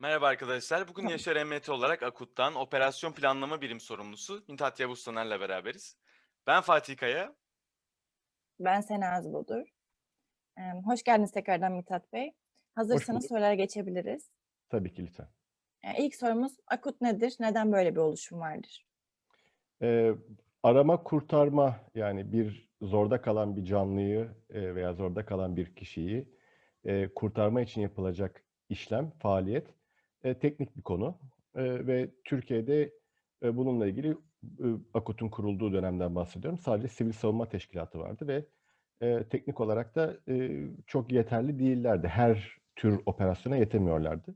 Merhaba arkadaşlar. Bugün Yaşar Emniyet olarak Akut'tan Operasyon Planlama Birim Sorumlusu Mithat Yavuz Taner'le beraberiz. Ben Fatih Kaya. Ben Senaz Bodur. Ee, hoş geldiniz tekrardan Mithat Bey. Hazırsanız sorulara geçebiliriz. Tabii ki lütfen. Ee, ilk sorumuz akut nedir? Neden böyle bir oluşum vardır? Ee, arama kurtarma yani bir zorda kalan bir canlıyı e, veya zorda kalan bir kişiyi e, kurtarma için yapılacak işlem, faaliyet teknik bir konu. Ve Türkiye'de bununla ilgili e, AKUT'un kurulduğu dönemden bahsediyorum. Sadece Sivil Savunma Teşkilatı vardı ve teknik olarak da çok yeterli değillerdi. Her tür operasyona yetemiyorlardı.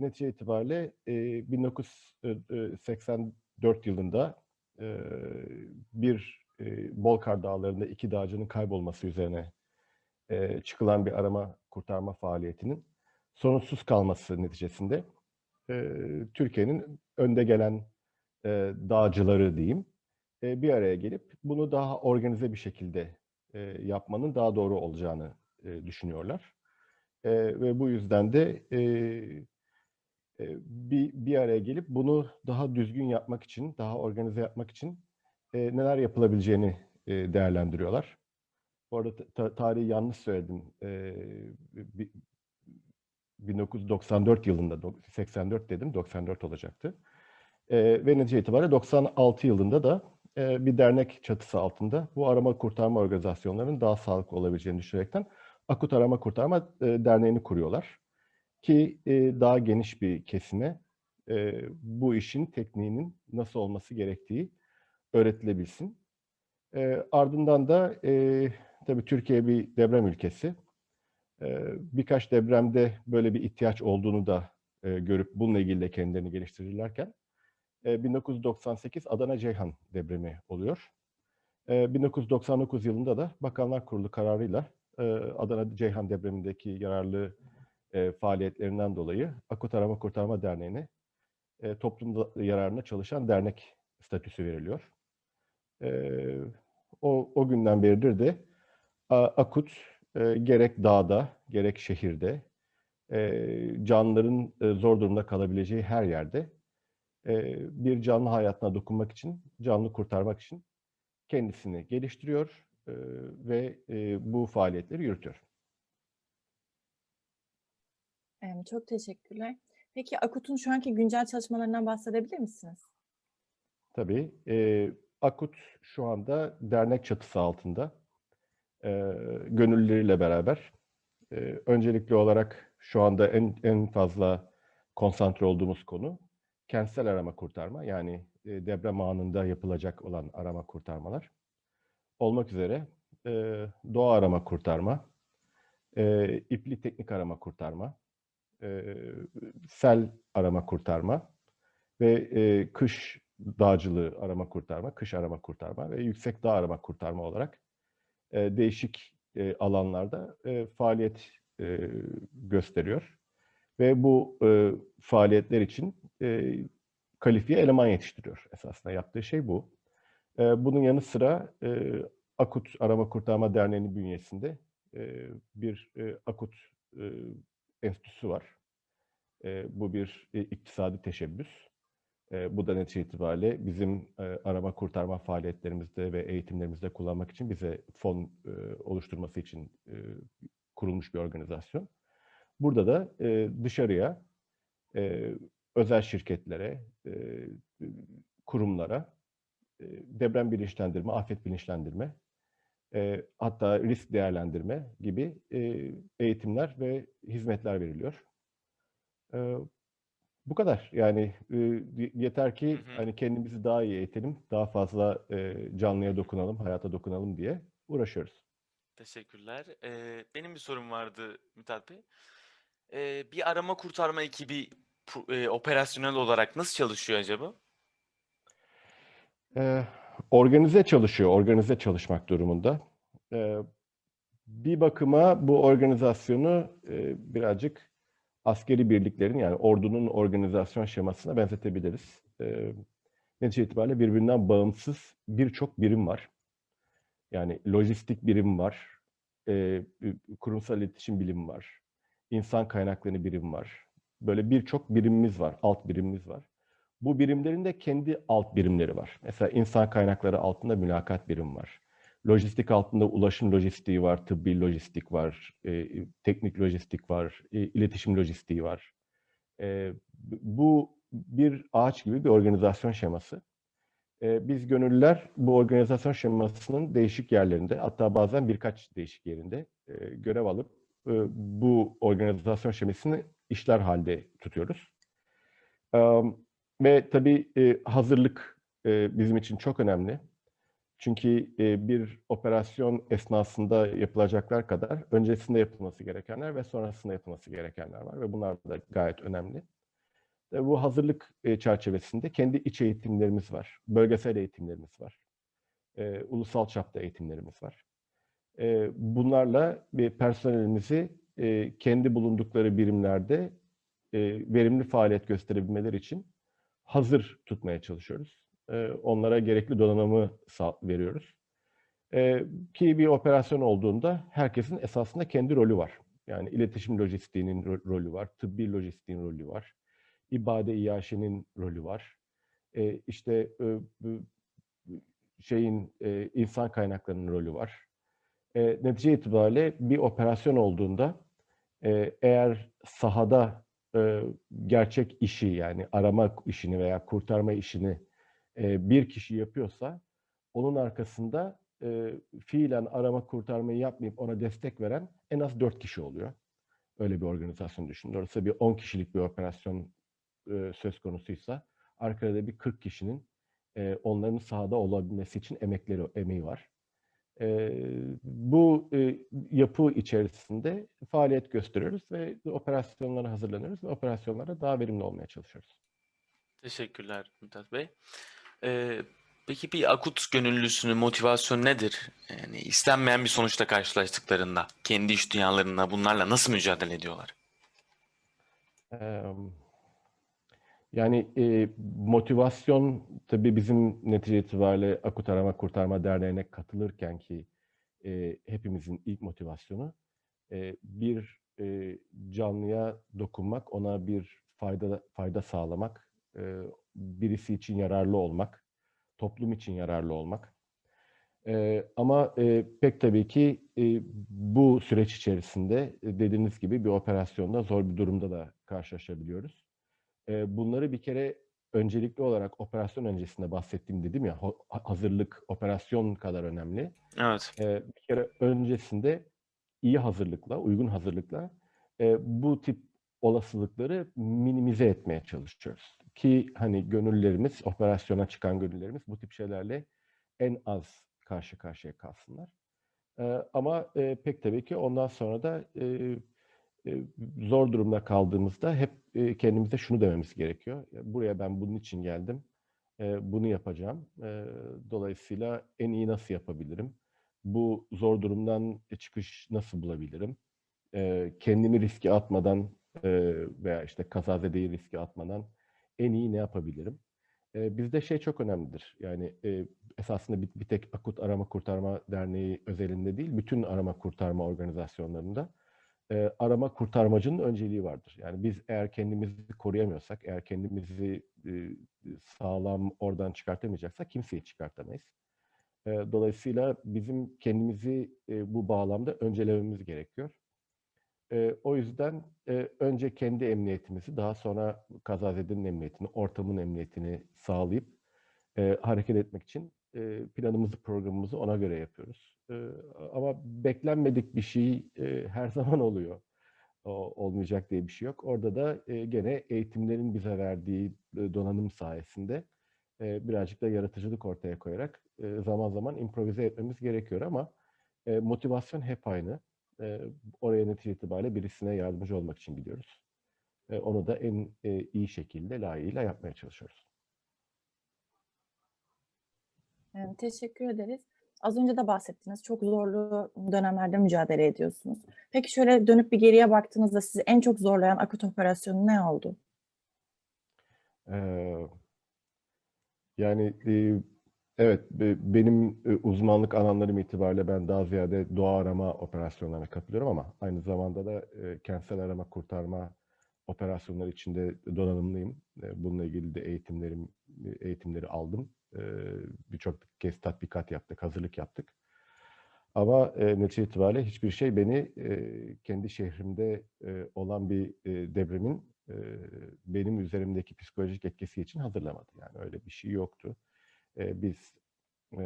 Netice itibariyle e, 1984 yılında bir Bolkar Dağları'nda iki dağcının kaybolması üzerine çıkılan bir arama kurtarma faaliyetinin sonuçsuz kalması neticesinde e, Türkiye'nin önde gelen e, dağcıları diyeyim e, bir araya gelip bunu daha organize bir şekilde e, yapmanın daha doğru olacağını e, düşünüyorlar. E, ve bu yüzden de e, e, bir, bir araya gelip bunu daha düzgün yapmak için, daha organize yapmak için e, neler yapılabileceğini e, değerlendiriyorlar. Bu arada ta- ta- tarihi yanlış söyledim. E, bi- 1994 yılında, dok- 84 dedim, 94 olacaktı. E, ve netice itibariyle 96 yılında da e, bir dernek çatısı altında bu arama kurtarma organizasyonlarının daha sağlıklı olabileceğini düşünerekten Akut Arama Kurtarma e, Derneği'ni kuruyorlar. Ki e, daha geniş bir kesime e, bu işin tekniğinin nasıl olması gerektiği öğretilebilsin. E, ardından da e, tabii Türkiye bir deprem ülkesi. Birkaç depremde böyle bir ihtiyaç olduğunu da görüp bununla ilgili de kendilerini geliştirirlerken e, 1998 Adana Ceyhan depremi oluyor. E, 1999 yılında da Bakanlar Kurulu kararıyla Adana Ceyhan depremindeki yararlı faaliyetlerinden dolayı Akut Arama Kurtarma Derneği'ne toplum yararına çalışan dernek statüsü veriliyor. O, o günden beridir de Akut e, gerek dağda gerek şehirde e, canlıların e, zor durumda kalabileceği her yerde e, bir canlı hayatına dokunmak için, canlı kurtarmak için kendisini geliştiriyor e, ve e, bu faaliyetleri yürütüyor. Çok teşekkürler. Peki akutun şu anki güncel çalışmalarından bahsedebilir misiniz? Tabii. E, Akut şu anda dernek çatısı altında. E, gönüllüleriyle beraber. E, öncelikli olarak şu anda en, en fazla konsantre olduğumuz konu kentsel arama kurtarma. Yani e, deprem anında yapılacak olan arama kurtarmalar. Olmak üzere e, doğa arama kurtarma, e, ipli teknik arama kurtarma, e, sel arama kurtarma ve e, kış dağcılığı arama kurtarma, kış arama kurtarma ve yüksek dağ arama kurtarma olarak e, değişik e, alanlarda e, faaliyet e, gösteriyor. Ve bu e, faaliyetler için e, kalifiye eleman yetiştiriyor esasında. Yaptığı şey bu. E, bunun yanı sıra e, Akut Arama Kurtarma Derneği'nin bünyesinde e, bir e, Akut e, enstitüsü var. E, bu bir e, iktisadi teşebbüs. E, bu da netice itibariyle bizim e, arama kurtarma faaliyetlerimizde ve eğitimlerimizde kullanmak için bize fon e, oluşturması için e, kurulmuş bir organizasyon. Burada da dışarıya, özel şirketlere, kurumlara deprem bilinçlendirme, afet bilinçlendirme, hatta risk değerlendirme gibi eğitimler ve hizmetler veriliyor. Bu kadar. Yani e, yeter ki Hı hı. hani kendimizi daha iyi eğitelim, daha fazla e, canlıya dokunalım, hayata dokunalım diye uğraşıyoruz. Teşekkürler. Ee, benim bir sorum vardı Mithat Bey. Ee, bir arama kurtarma ekibi e, operasyonel olarak nasıl çalışıyor acaba? Ee, organize çalışıyor, organize çalışmak durumunda. Ee, bir bakıma bu organizasyonu e, birazcık askeri birliklerin yani ordunun organizasyon şemasına benzetebiliriz. Ee, netice itibariyle birbirinden bağımsız birçok birim var. Yani lojistik birim var, e, kurumsal iletişim bilimi var, insan kaynakları birim var, böyle birçok birimimiz var, alt birimimiz var. Bu birimlerin de kendi alt birimleri var. Mesela insan kaynakları altında mülakat birim var. Lojistik altında ulaşım lojistiği var, tıbbi lojistik var, e, teknik lojistik var, e, iletişim lojistiği var. E, bu bir ağaç gibi bir organizasyon şeması. E, biz gönüllüler bu organizasyon şemasının değişik yerlerinde, hatta bazen birkaç değişik yerinde e, görev alıp e, bu organizasyon şemasını işler halde tutuyoruz. E, ve tabii e, hazırlık e, bizim için çok önemli. Çünkü e, bir operasyon esnasında yapılacaklar kadar öncesinde yapılması gerekenler ve sonrasında yapılması gerekenler var ve bunlar da gayet önemli. Ve bu hazırlık e, çerçevesinde kendi iç eğitimlerimiz var, bölgesel eğitimlerimiz var, e, ulusal çapta eğitimlerimiz var. Bunlarla bir personelimizi kendi bulundukları birimlerde verimli faaliyet gösterebilmeleri için hazır tutmaya çalışıyoruz. Onlara gerekli donanımı veriyoruz. Ki bir operasyon olduğunda herkesin esasında kendi rolü var. Yani iletişim lojistiğinin ro- rolü var, tıbbi lojistiğin rolü var, ibade iaşenin rolü var. E, işte şeyin insan kaynaklarının rolü var. Netice itibariyle bir operasyon olduğunda eğer sahada gerçek işi yani arama işini veya kurtarma işini bir kişi yapıyorsa onun arkasında e, fiilen arama kurtarmayı yapmayıp ona destek veren en az dört kişi oluyor. Öyle bir organizasyon düşünün. Dolayısıyla bir 10 kişilik bir operasyon e, söz konusuysa arkada da bir 40 kişinin e, onların sahada olabilmesi için emekleri, emeği var. E, bu e, yapı içerisinde faaliyet gösteriyoruz ve operasyonlara hazırlanıyoruz ve operasyonlara daha verimli olmaya çalışıyoruz. Teşekkürler Mithat Bey. Ee, peki bir akut gönüllüsünün motivasyonu nedir? Yani istenmeyen bir sonuçla karşılaştıklarında, kendi iş dünyalarında bunlarla nasıl mücadele ediyorlar? Eee, Yani e, motivasyon tabii bizim netice itibariyle Akut Arama Kurtarma Derneği'ne katılırken ki e, hepimizin ilk motivasyonu e, bir e, canlıya dokunmak, ona bir fayda fayda sağlamak, e, birisi için yararlı olmak, toplum için yararlı olmak. E, ama e, pek tabii ki e, bu süreç içerisinde dediğiniz gibi bir operasyonda zor bir durumda da karşılaşabiliyoruz. E, bunları bir kere öncelikli olarak operasyon öncesinde bahsettiğim dedim ya hazırlık operasyon kadar önemli. Evet. E, bir kere öncesinde iyi hazırlıkla, uygun hazırlıkla e, bu tip olasılıkları minimize etmeye çalışıyoruz. Ki hani gönüllerimiz, operasyona çıkan gönüllerimiz bu tip şeylerle en az karşı karşıya kalsınlar. E, ama e, pek tabii ki ondan sonra da e, e, zor durumda kaldığımızda hep e, kendimize şunu dememiz gerekiyor. Ya, Buraya ben bunun için geldim. E, bunu yapacağım. E, dolayısıyla en iyi nasıl yapabilirim? Bu zor durumdan çıkış nasıl bulabilirim? E, kendimi riske atmadan veya işte kazazedeyi riske atmadan en iyi ne yapabilirim? Bizde şey çok önemlidir. Yani esasında bir, tek Akut Arama Kurtarma Derneği özelinde değil, bütün arama kurtarma organizasyonlarında arama kurtarmacının önceliği vardır. Yani biz eğer kendimizi koruyamıyorsak, eğer kendimizi sağlam oradan çıkartamayacaksak kimseyi çıkartamayız. Dolayısıyla bizim kendimizi bu bağlamda öncelememiz gerekiyor. E, o yüzden e, önce kendi emniyetimizi, daha sonra kazazedenin emniyetini, ortamın emniyetini sağlayıp e, hareket etmek için e, planımızı, programımızı ona göre yapıyoruz. E, ama beklenmedik bir şey e, her zaman oluyor. O, olmayacak diye bir şey yok. Orada da e, gene eğitimlerin bize verdiği e, donanım sayesinde e, birazcık da yaratıcılık ortaya koyarak e, zaman zaman improvize etmemiz gerekiyor ama e, motivasyon hep aynı. E, oraya netice itibariyle birisine yardımcı olmak için gidiyoruz. E, onu da en e, iyi şekilde layığıyla yapmaya çalışıyoruz. Ee, Teşekkür ederiz. Az önce de bahsettiniz. Çok zorlu dönemlerde mücadele ediyorsunuz. Peki şöyle dönüp bir geriye baktığınızda sizi en çok zorlayan akut operasyonu ne oldu? Eee, yani e, evet be- benim e, uzmanlık alanlarım itibariyle ben daha ziyade doğa arama operasyonlarına katılıyorum ama aynı zamanda da e, kentsel arama kurtarma operasyonlar içinde donanımlıyım. E, bununla ilgili de eğitimlerim eğitimleri aldım. Birçok kez tatbikat yaptık, hazırlık yaptık. Ama netice itibariyle hiçbir şey beni kendi şehrimde olan bir depremin benim üzerimdeki psikolojik etkisi için hazırlamadı. Yani öyle bir şey yoktu. E, biz e,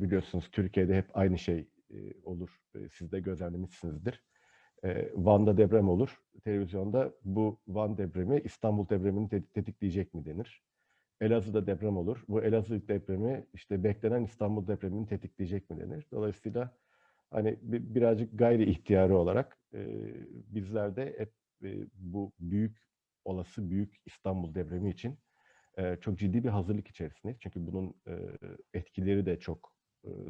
biliyorsunuz Türkiye'de hep aynı şey e, olur. E, siz de gözlemlemişsinizdir. E, Van'da deprem olur. Televizyonda bu Van depremi İstanbul depremini te- tetikleyecek mi denir. Elazığ'da deprem olur. Bu Elazığ depremi işte beklenen İstanbul depremini tetikleyecek mi denir. Dolayısıyla hani bi- birazcık gayri ihtiyari olarak e, bizler de hep e, bu büyük olası büyük İstanbul depremi için çok ciddi bir hazırlık içerisindeyiz. Çünkü bunun etkileri de çok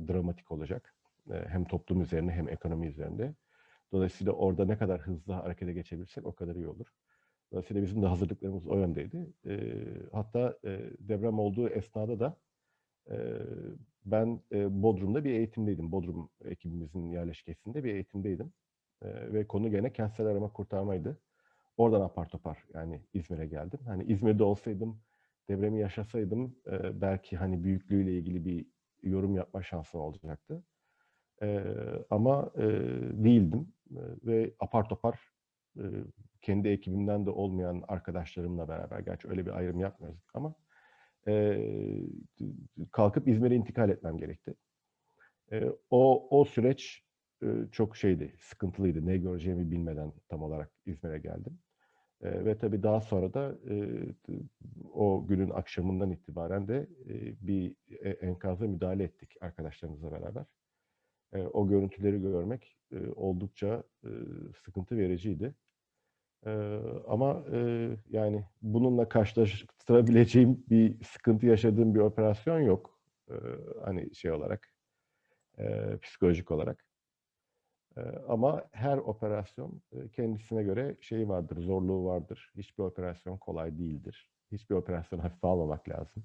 dramatik olacak. Hem toplum üzerine hem ekonomi üzerinde. Dolayısıyla orada ne kadar hızlı harekete geçebilirsek o kadar iyi olur. Dolayısıyla bizim de hazırlıklarımız o yöndeydi. Hatta deprem olduğu esnada da ben Bodrum'da bir eğitimdeydim. Bodrum ekibimizin yerleşkesinde bir eğitimdeydim. Ve konu gene kentsel arama kurtarmaydı. Oradan apar topar yani İzmir'e geldim. Hani İzmir'de olsaydım, depremi yaşasaydım e, belki hani büyüklüğüyle ilgili bir yorum yapma şansım olacaktı. E, ama e, değildim E, ve apar topar e, kendi ekibimden de olmayan arkadaşlarımla beraber, gerçi öyle bir ayrım yapmıyoruz ama e, kalkıp İzmir'e intikal etmem gerekti. E, o o süreç e, çok şeydi, sıkıntılıydı. Ne göreceğimi bilmeden tam olarak İzmir'e geldim. E, ve tabii daha sonra da e, o günün akşamından itibaren de e, bir enkaza müdahale ettik arkadaşlarımızla beraber. E, o görüntüleri görmek e, oldukça e, sıkıntı vericiydi. E, ama e, yani bununla karşılaştırabileceğim bir sıkıntı yaşadığım bir operasyon yok. E, hani şey olarak, e, psikolojik olarak. Ama her operasyon kendisine göre şeyi vardır, zorluğu vardır. Hiçbir operasyon kolay değildir. Hiçbir operasyon hafife almamak lazım.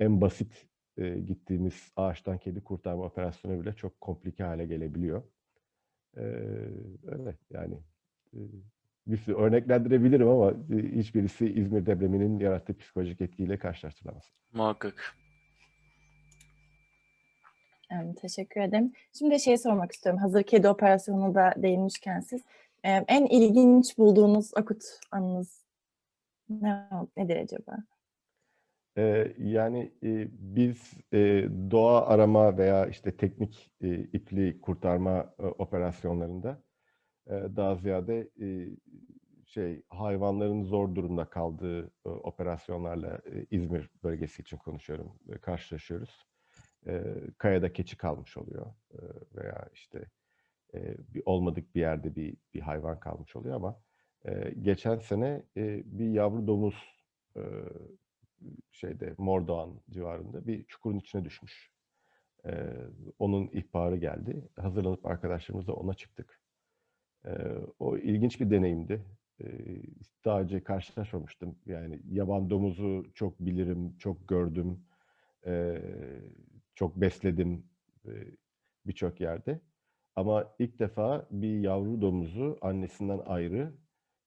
En basit e, gittiğimiz ağaçtan kedi kurtarma operasyonu bile çok komplike hale gelebiliyor. E, öyle yani e, bir sürü örneklendirebilirim ama hiçbirisi İzmir depreminin yarattığı psikolojik etkiyle karşılaştırılamaz. Muhakkak. Teşekkür ederim. Şimdi şey sormak istiyorum. Hazır kedi operasyonuna da değinmişken siz. en ilginç bulduğunuz akut anınız ne, nedir acaba? Ee, yani e, biz e, doğa arama veya işte teknik e, ipli kurtarma e, operasyonlarında e, daha ziyade e, şey hayvanların zor durumda kaldığı e, operasyonlarla e, İzmir bölgesi için konuşuyorum e, karşılaşıyoruz. E, kayada keçi kalmış oluyor e, veya işte e, bir olmadık bir yerde bir bir hayvan kalmış oluyor ama e, geçen sene e, bir yavru domuz e, şeyde Mordoğan civarında bir çukurun içine düşmüş. Ee, onun ihbarı geldi. Hazırlanıp arkadaşlarımızla ona çıktık. Ee, o ilginç bir deneyimdi. Ee, daha önce karşılaşmamıştım. Yani yaban domuzu çok bilirim, çok gördüm, ee, çok besledim birçok yerde. Ama ilk defa bir yavru domuzu annesinden ayrı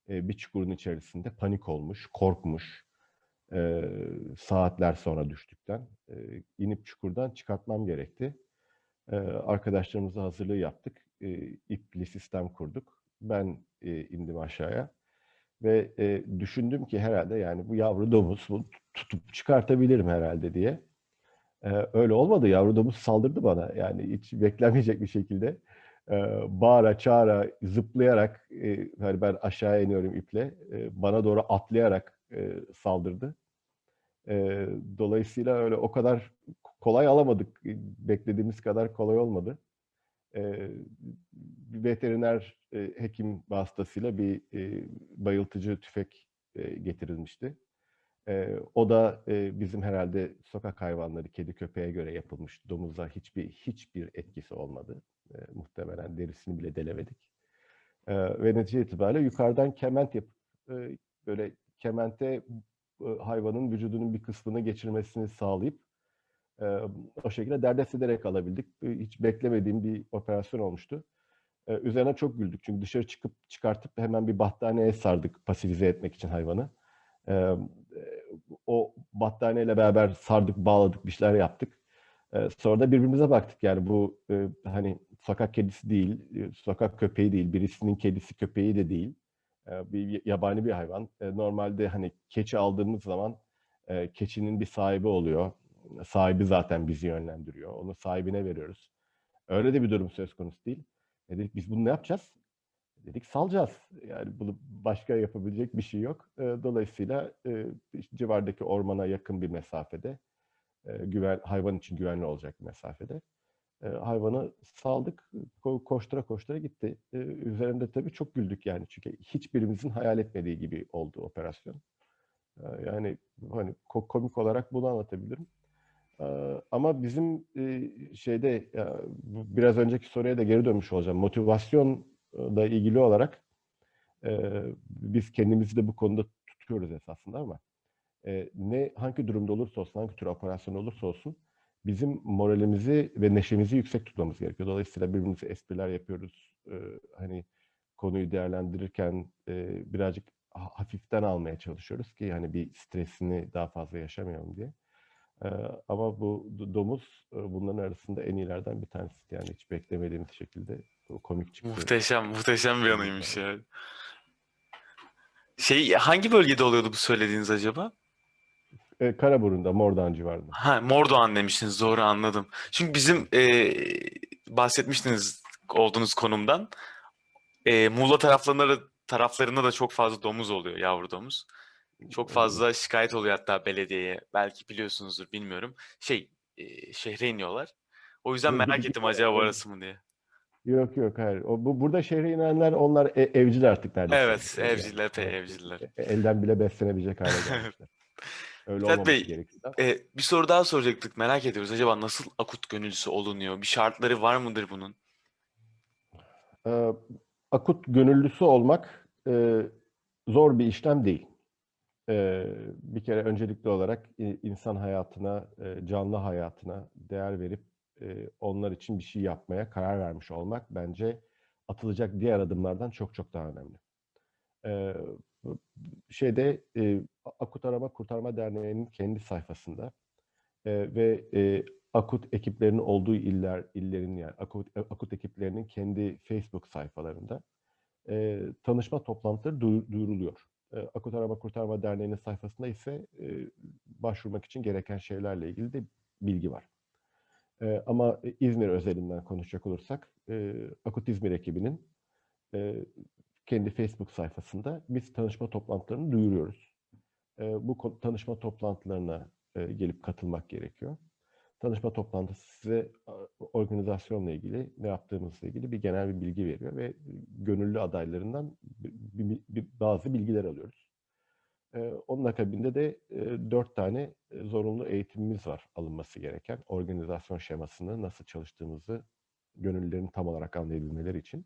bir çukurun içerisinde panik olmuş, korkmuş saatler sonra düştükten inip çukurdan çıkartmam gerekti. E, arkadaşlarımızla hazırlığı yaptık. İpli sistem kurduk. Ben indim aşağıya ve e, düşündüm ki herhalde yani bu yavru domuz bunu tutup çıkartabilirim herhalde diye. E, öyle olmadı. Yavru domuz saldırdı bana. Yani hiç beklenmeyecek bir şekilde. E, bağıra çağıra zıplayarak e, hani ben aşağıya iniyorum iple e, bana doğru atlayarak e, saldırdı. E, dolayısıyla öyle o kadar kolay alamadık. Beklediğimiz kadar kolay olmadı. E, veteriner e, hekim vasıtasıyla bir e, bayıltıcı tüfek e, getirilmişti. E, o da e, bizim herhalde sokak hayvanları kedi köpeğe göre yapılmış. Domuza hiçbir hiçbir etkisi olmadı. E, muhtemelen derisini bile delemedik. E, ve netice itibariyle yukarıdan kement yapıp e, böyle kemente e, hayvanın vücudunun bir kısmını geçirmesini sağlayıp e, o şekilde derdest ederek alabildik. E, Hiç beklemediğim bir operasyon olmuştu. Ee, üzerine çok güldük çünkü dışarı çıkıp çıkartıp hemen bir battaniyeye sardık pasifize etmek için hayvanı. Ee, o battaniyeyle beraber sardık, bağladık, bir şeyler yaptık. Ee, sonra da birbirimize baktık yani bu e, hani sokak kedisi değil, e, sokak köpeği değil, birisinin kedisi köpeği de değil. Ee, bir yabani bir hayvan. Ee, normalde hani keçi aldığımız zaman e, keçinin bir sahibi oluyor. Sahibi zaten bizi yönlendiriyor. Onu sahibine veriyoruz. Öyle de bir durum söz konusu değil. Dedik biz bunu ne yapacağız? Dedik salacağız. Yani bunu başka yapabilecek bir şey yok. Dolayısıyla civardaki ormana yakın bir mesafede, güven hayvan için güvenli olacak bir mesafede hayvanı saldık. Ko- koştura koştura gitti. Üzerinde tabii çok güldük yani çünkü hiçbirimizin hayal etmediği gibi oldu operasyon. Yani hani ko- komik olarak bunu anlatabilirim. Ama bizim şeyde biraz önceki soruya da geri dönmüş olacağım. Motivasyonla ilgili olarak e, biz kendimizi de bu konuda tutuyoruz esasında ama e, ne hangi durumda olursa olsun, hangi tür operasyon olursa olsun bizim moralimizi ve neşemizi yüksek tutmamız gerekiyor. Dolayısıyla birbirimize espriler yapıyoruz. E, hani konuyu değerlendirirken e, birazcık ha- hafiften almaya çalışıyoruz ki hani bir stresini daha fazla yaşamayalım diye. E, ama bu domuz e, bunların arasında en iyilerden bir tanesi. Yani hiç beklemediğimiz şekilde komik çıktı. Muhteşem, muhteşem bir anıymış ya. Şey hangi bölgede oluyordu bu söylediğiniz acaba? E, Karaburun'da, Mordoğan civarında. Ha, Mordoğan demiştiniz. Doğru anladım. Çünkü bizim e, bahsetmiştiniz olduğunuz konumdan. E, Muğla taraflarında da, taraflarında da çok fazla domuz oluyor, yavru domuz. Çok fazla şikayet oluyor hatta belediyeye. Belki biliyorsunuzdur, bilmiyorum. Şey, e, şehre iniyorlar. O yüzden merak ettim acaba orası mı diye. Yok yok hayır. O, bu, burada şehre inenler onlar e- evcil artık neredeyse. Evet, Yani, evcil, epey evet, evciller. e- Elden bile beslenebilecek hale gelmişler. Öyle Mithat Bey. E, bir soru daha soracaktık. Merak ediyoruz. Acaba nasıl akut gönüllüsü olunuyor? Bir şartları var mıdır bunun? Ee, akut gönüllüsü olmak e, zor bir işlem değil. Bir kere öncelikli olarak insan hayatına, e, canlı hayatına değer verip e, onlar için bir şey yapmaya karar vermiş olmak bence atılacak diğer adımlardan çok çok daha önemli. Şeyde e, Akut Arama Kurtarma Derneği'nin kendi sayfasında e, ve e, akut ekiplerinin olduğu iller illerin yani akut akut ekiplerinin kendi Facebook sayfalarında e, tanışma toplantıları duyu- duyuruluyor. E, akut Arama Kurtarma Derneği'nin sayfasında ise e, başvurmak için gereken şeylerle ilgili de bilgi var. E, ama İzmir özelinden konuşacak olursak e, Akut İzmir ekibinin e, kendi Facebook sayfasında biz tanışma toplantılarını duyuruyoruz. E, bu tanışma toplantılarına e, gelip katılmak gerekiyor. Tanışma toplantısı size organizasyonla ilgili, ne yaptığımızla ilgili bir genel bir bilgi veriyor ve gönüllü adaylarından bazı bilgiler alıyoruz. E, onun akabinde de e, dört tane e, zorunlu eğitimimiz var alınması gereken. Organizasyon şemasını, nasıl çalıştığımızı gönüllülerin tam olarak anlayabilmeleri için.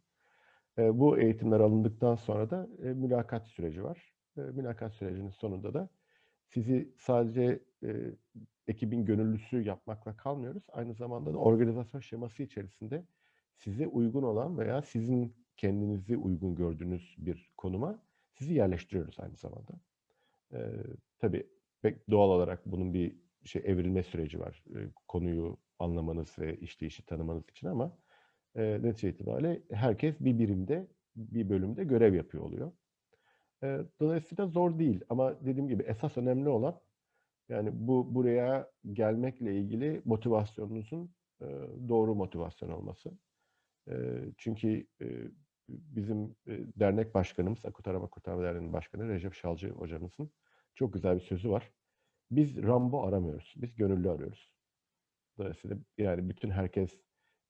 E, bu eğitimler alındıktan sonra da e, mülakat süreci var. E, mülakat sürecinin sonunda da sizi sadece e, ekibin gönüllüsü yapmakla kalmıyoruz. Aynı zamanda da organizasyon şeması içerisinde size uygun olan veya sizin kendinizi uygun gördüğünüz bir konuma sizi yerleştiriyoruz aynı zamanda. E, tabii pek doğal olarak bunun bir şey evrilme süreci var. E, konuyu anlamanız ve işleyişi tanımanız için ama e, netice itibariyle herkes bir birimde, bir bölümde görev yapıyor oluyor. E, dolayısıyla zor değil ama dediğim gibi esas önemli olan yani bu buraya gelmekle ilgili motivasyonunuzun e, doğru motivasyon olması. E, çünkü e, bizim e, dernek başkanımız, Akut Arama Kurtarma Derneği'nin başkanı Recep Şalcı hocamızın çok güzel bir sözü var. Biz Rambo aramıyoruz, biz gönüllü arıyoruz. Dolayısıyla yani bütün herkes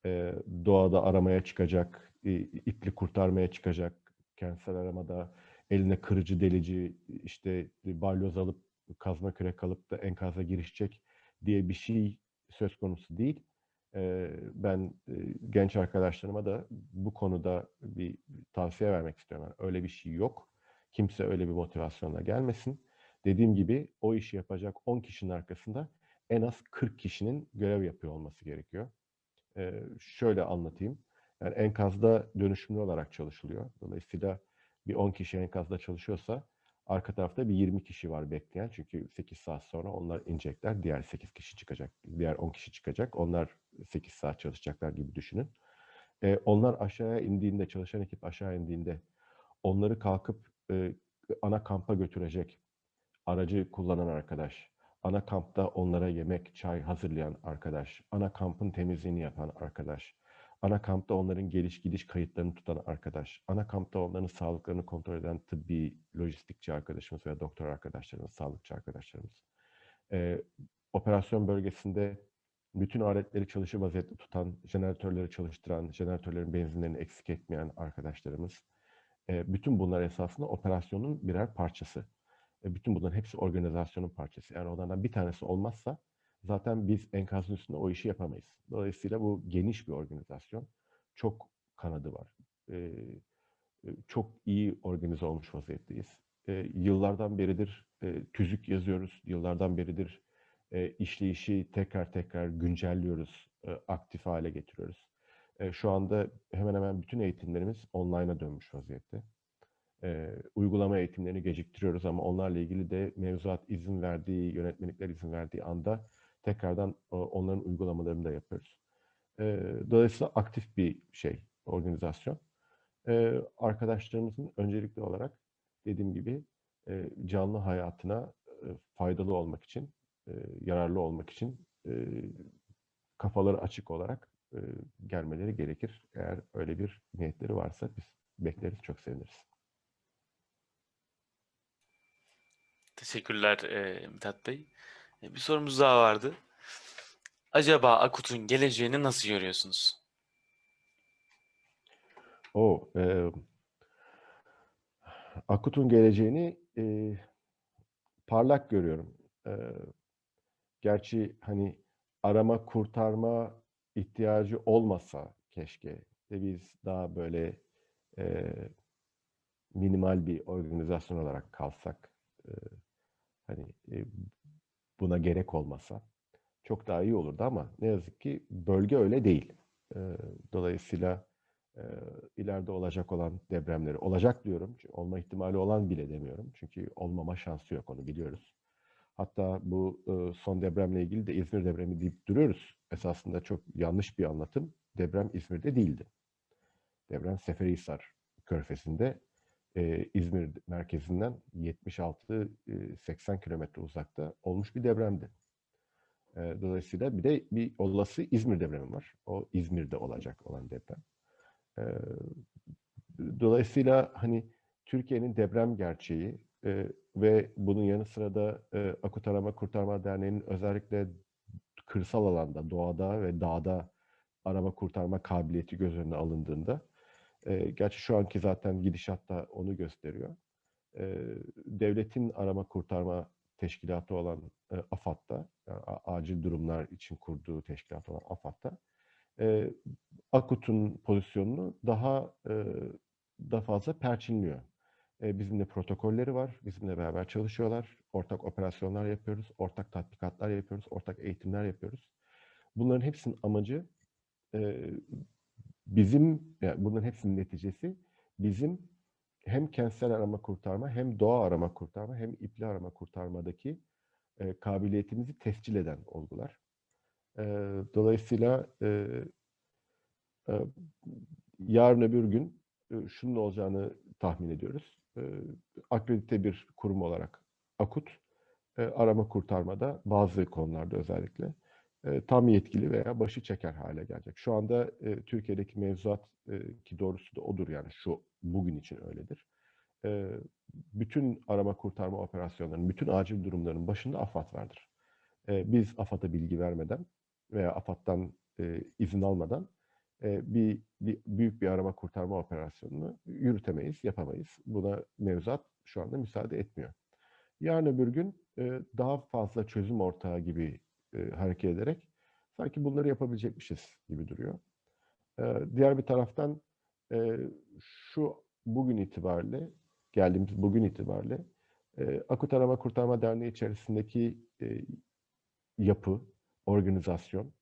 e, doğada aramaya çıkacak, e, ipli kurtarmaya çıkacak, kentsel aramada eline kırıcı delici, işte balyoz alıp kazma kürek alıp da enkaza girişecek diye bir şey söz konusu değil. Ben genç arkadaşlarıma da bu konuda bir tavsiye vermek istiyorum. Yani öyle bir şey yok. Kimse öyle bir motivasyonla gelmesin. Dediğim gibi o işi yapacak 10 kişinin arkasında en az 40 kişinin görev yapıyor olması gerekiyor. Şöyle anlatayım. Yani enkazda dönüşümlü olarak çalışılıyor. Dolayısıyla bir 10 kişi enkazda çalışıyorsa arka tarafta bir 20 kişi var bekleyen. Çünkü 8 saat sonra onlar inecekler. Diğer 8 kişi çıkacak. Diğer 10 kişi çıkacak. Onlar 8 saat çalışacaklar gibi düşünün. Ee, onlar aşağıya indiğinde, çalışan ekip aşağı indiğinde onları kalkıp e, ana kampa götürecek aracı kullanan arkadaş, ana kampta onlara yemek, çay hazırlayan arkadaş, ana kampın temizliğini yapan arkadaş, ana kampta onların geliş gidiş kayıtlarını tutan arkadaş, ana kampta onların sağlıklarını kontrol eden tıbbi, lojistikçi arkadaşımız veya doktor arkadaşlarımız, sağlıkçı arkadaşlarımız. Ee, operasyon bölgesinde bütün aletleri çalışır vaziyette tutan, jeneratörleri çalıştıran, jeneratörlerin benzinlerini eksik etmeyen arkadaşlarımız. Ee, bütün bunlar esasında operasyonun birer parçası. E, bütün bunların hepsi organizasyonun parçası. Yani onlardan bir tanesi olmazsa zaten biz enkazın üstünde o işi yapamayız. Dolayısıyla bu geniş bir organizasyon. Çok kanadı var. E, e, çok iyi organize olmuş vaziyetteyiz. E, yıllardan beridir e, tüzük yazıyoruz. Yıllardan beridir e, işleyişi tekrar tekrar güncelliyoruz. e, aktif hale getiriyoruz. E, şu anda hemen hemen bütün eğitimlerimiz online'a dönmüş vaziyette e, uygulama eğitimlerini geciktiriyoruz ama onlarla ilgili de mevzuat izin verdiği, yönetmelikler izin verdiği anda tekrardan o- onların uygulamalarını da yapıyoruz. E, dolayısıyla aktif bir şey, organizasyon. E, arkadaşlarımızın öncelikli olarak dediğim gibi e, canlı hayatına e, faydalı olmak için, e, yararlı olmak için e, kafaları açık olarak e, gelmeleri gerekir. Eğer öyle bir niyetleri varsa biz bekleriz, çok seviniriz. Teşekkürler e, Mithat Bey. E, bir sorumuz daha vardı. Acaba Akut'un geleceğini nasıl görüyorsunuz? O e, Akut'un geleceğini e, parlak görüyorum. E, gerçi hani arama kurtarma ihtiyacı olmasa keşke de biz daha böyle e, minimal bir organizasyon olarak kalsak e, buna gerek olmasa çok daha iyi olurdu ama ne yazık ki bölge öyle değil. Dolayısıyla ileride olacak olan depremleri olacak diyorum. Olma ihtimali olan bile demiyorum. Çünkü olmama şansı yok onu biliyoruz. Hatta bu son depremle ilgili de İzmir depremi deyip duruyoruz. Esasında çok yanlış bir anlatım. Deprem İzmir'de değildi. Deprem Seferihisar Körfezi'nde e, İzmir merkezinden 76-80 kilometre uzakta olmuş bir depremdi. E, dolayısıyla bir de bir olası İzmir depremi var. O İzmir'de olacak olan deprem. E, dolayısıyla hani Türkiye'nin deprem gerçeği e, ve bunun yanı sıra da e, Akut Arama Kurtarma Derneği'nin özellikle kırsal alanda, doğada ve dağda arama kurtarma kabiliyeti göz önüne alındığında e, gerçi şu anki zaten gidişatta onu gösteriyor. E, devletin arama kurtarma teşkilatı olan e, AFAD'da, yani acil durumlar için kurduğu teşkilat olan AFAD'da e, AKUT'un pozisyonunu daha e, daha fazla perçinliyor. E, bizimle protokolleri var, bizimle beraber çalışıyorlar, ortak operasyonlar yapıyoruz, ortak tatbikatlar yapıyoruz, ortak eğitimler yapıyoruz. Bunların hepsinin amacı e, bizim, yani bunların hepsinin neticesi bizim hem kentsel arama kurtarma, hem doğa arama kurtarma, hem ipli arama kurtarmadaki e, kabiliyetimizi tescil eden olgular. E, dolayısıyla e, e, yarın öbür gün e, şunun olacağını tahmin ediyoruz. E, akredite bir kurum olarak AKUT, e, arama kurtarmada bazı konularda özellikle tam yetkili veya başı çeker hale gelecek. Şu anda e, Türkiye'deki mevzuat e, ki doğrusu da odur yani şu bugün için öyledir. E, bütün arama kurtarma operasyonlarının, bütün acil durumların başında AFAD vardır. E, biz AFAD'a bilgi vermeden veya AFAD'dan e, izin almadan e, bir, bir büyük bir arama kurtarma operasyonunu yürütemeyiz, yapamayız. Buna mevzuat şu anda müsaade etmiyor. Yarın öbür gün e, daha fazla çözüm ortağı gibi e, hareket ederek sanki bunları yapabilecekmişiz gibi duruyor. E, diğer bir taraftan e, şu bugün itibariyle, geldiğimiz bugün itibariyle e, Akut Arama Kurtarma Derneği içerisindeki e, yapı, organizasyon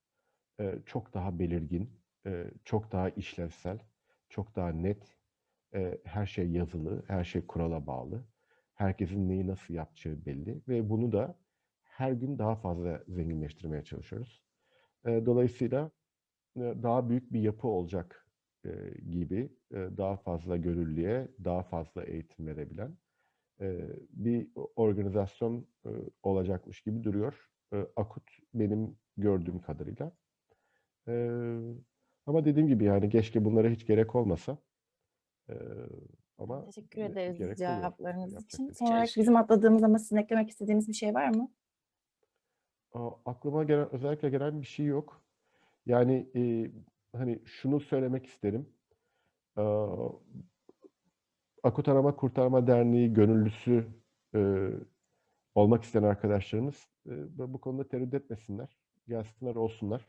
e, çok daha belirgin, e, çok daha işlevsel, çok daha net, e, her şey yazılı, her şey kurala bağlı. Herkesin neyi nasıl yapacağı belli ve bunu da her gün daha fazla zenginleştirmeye çalışıyoruz. E, dolayısıyla e, daha büyük bir yapı olacak e, gibi e, daha fazla gönüllüye, daha fazla eğitim verebilen e, bir organizasyon e, olacakmış gibi duruyor. E, Akut benim gördüğüm kadarıyla. E, ama dediğim gibi yani keşke bunlara hiç gerek olmasa. E, ama Teşekkür ederiz cevaplarınız için. Son şey olarak bizim atladığımız ama sizin eklemek istediğiniz bir şey var mı? Aklıma gelen özellikle gelen bir şey yok. Yani e, hani şunu söylemek isterim. Aa, Akut Arama Kurtarma Derneği gönüllüsü e, olmak isteyen arkadaşlarımız e, bu konuda tereddüt etmesinler. Gelsinler olsunlar.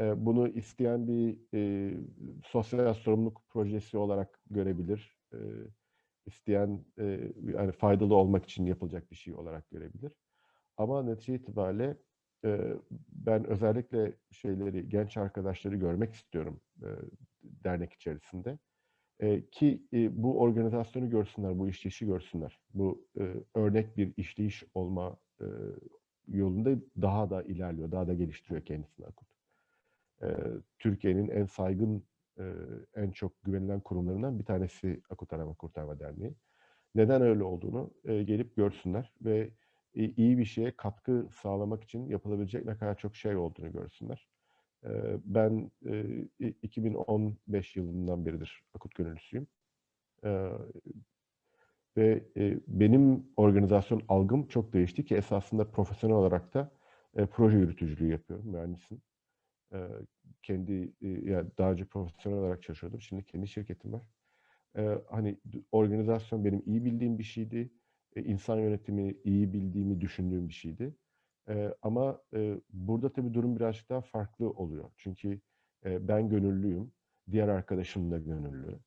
E, bunu isteyen bir e, sosyal sorumluluk projesi olarak görebilir. E, isteyen e, yani faydalı olmak için yapılacak bir şey olarak görebilir. Ama netice itibariyle e, ben özellikle şeyleri, genç arkadaşları görmek istiyorum e, dernek içerisinde. E, ki e, bu organizasyonu görsünler, bu işleyişi görsünler. Bu e, örnek bir işleyiş olma e, yolunda daha da ilerliyor, daha da geliştiriyor kendisini Akut. E, Türkiye'nin en saygın, e, en çok güvenilen kurumlarından bir tanesi Akut Arama Kurtarma Derneği. Neden öyle olduğunu e, gelip görsünler ve iyi bir şeye katkı sağlamak için yapılabilecek ne kadar çok şey olduğunu görsünler. Ben e, i- 2015 yılından beridir akut gönüllüsüyüm. Ve benim organizasyon algım çok değişti ki esasında profesyonel olarak da proje yürütücülüğü yapıyorum, mühendisim. Kendi, yani daha önce profesyonel olarak çalışıyordum, şimdi kendi şirketim var. Hani organizasyon benim iyi bildiğim bir şeydi. E, insan yönetimi iyi bildiğimi düşündüğüm bir şeydi. Ee, ama e, burada tabii durum birazcık daha farklı oluyor. Çünkü e, ben gönüllüyüm, diğer arkadaşım da gönüllü,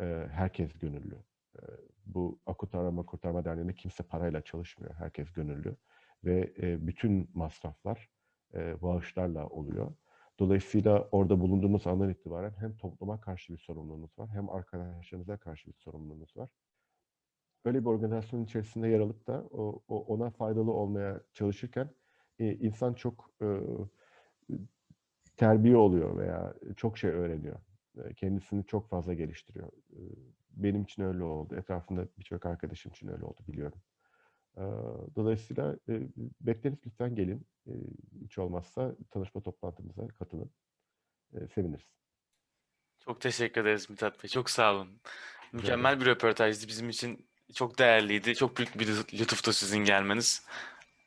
e, herkes gönüllü. E, bu Akut Arama Kurtarma Derneği'nde kimse parayla çalışmıyor, herkes gönüllü. Ve e, bütün masraflar e, bağışlarla oluyor. Dolayısıyla orada bulunduğumuz andan itibaren hem topluma karşı bir sorumluluğumuz var, hem arkadaşlarımıza karşı bir sorumluluğumuz var böyle bir organizasyonun içerisinde yer alıp da o, o- ona faydalı olmaya çalışırken e, insan çok e, terbiye oluyor veya çok şey öğreniyor. E, kendisini çok fazla geliştiriyor. E, benim için öyle oldu. Etrafımda birçok arkadaşım için öyle oldu biliyorum. E, dolayısıyla e, bekleriz lütfen gelin. E, hiç olmazsa tanışma toplantımıza katılın. E, seviniriz. Çok teşekkür ederiz Mithat Bey. Çok sağ olun. Mükemmel bir röportajdı. Bizim için çok değerliydi. Çok büyük bir lütuftu sizin gelmeniz.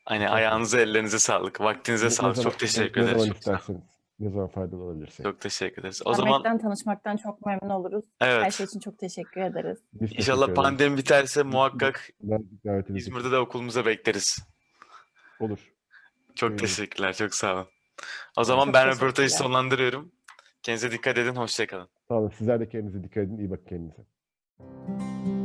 Hani ayağınıza, ellerinize sağlık. Vaktinize sağlık. zaman- Çok teşekkür ne ederiz. zaman Çok sağ olun. ne zaman faydalı olabilirsek. Çok teşekkür ederiz. O zaman Ahmet'ten tanışmaktan çok memnun oluruz. Her evet. şey için çok teşekkür ederiz. Biz teşekkür İnşallah ederiz. pandemi biterse muhakkak İzmir'de de okulumuza bekleriz. olur. Çok Buyurun. teşekkürler. Çok sağ olun. O zaman Çok ben röportajı sonlandırıyorum. Kendinize dikkat edin. Hoşça kalın. Sağ olun. Sizler de kendinize dikkat edin. İyi bakın kendinize.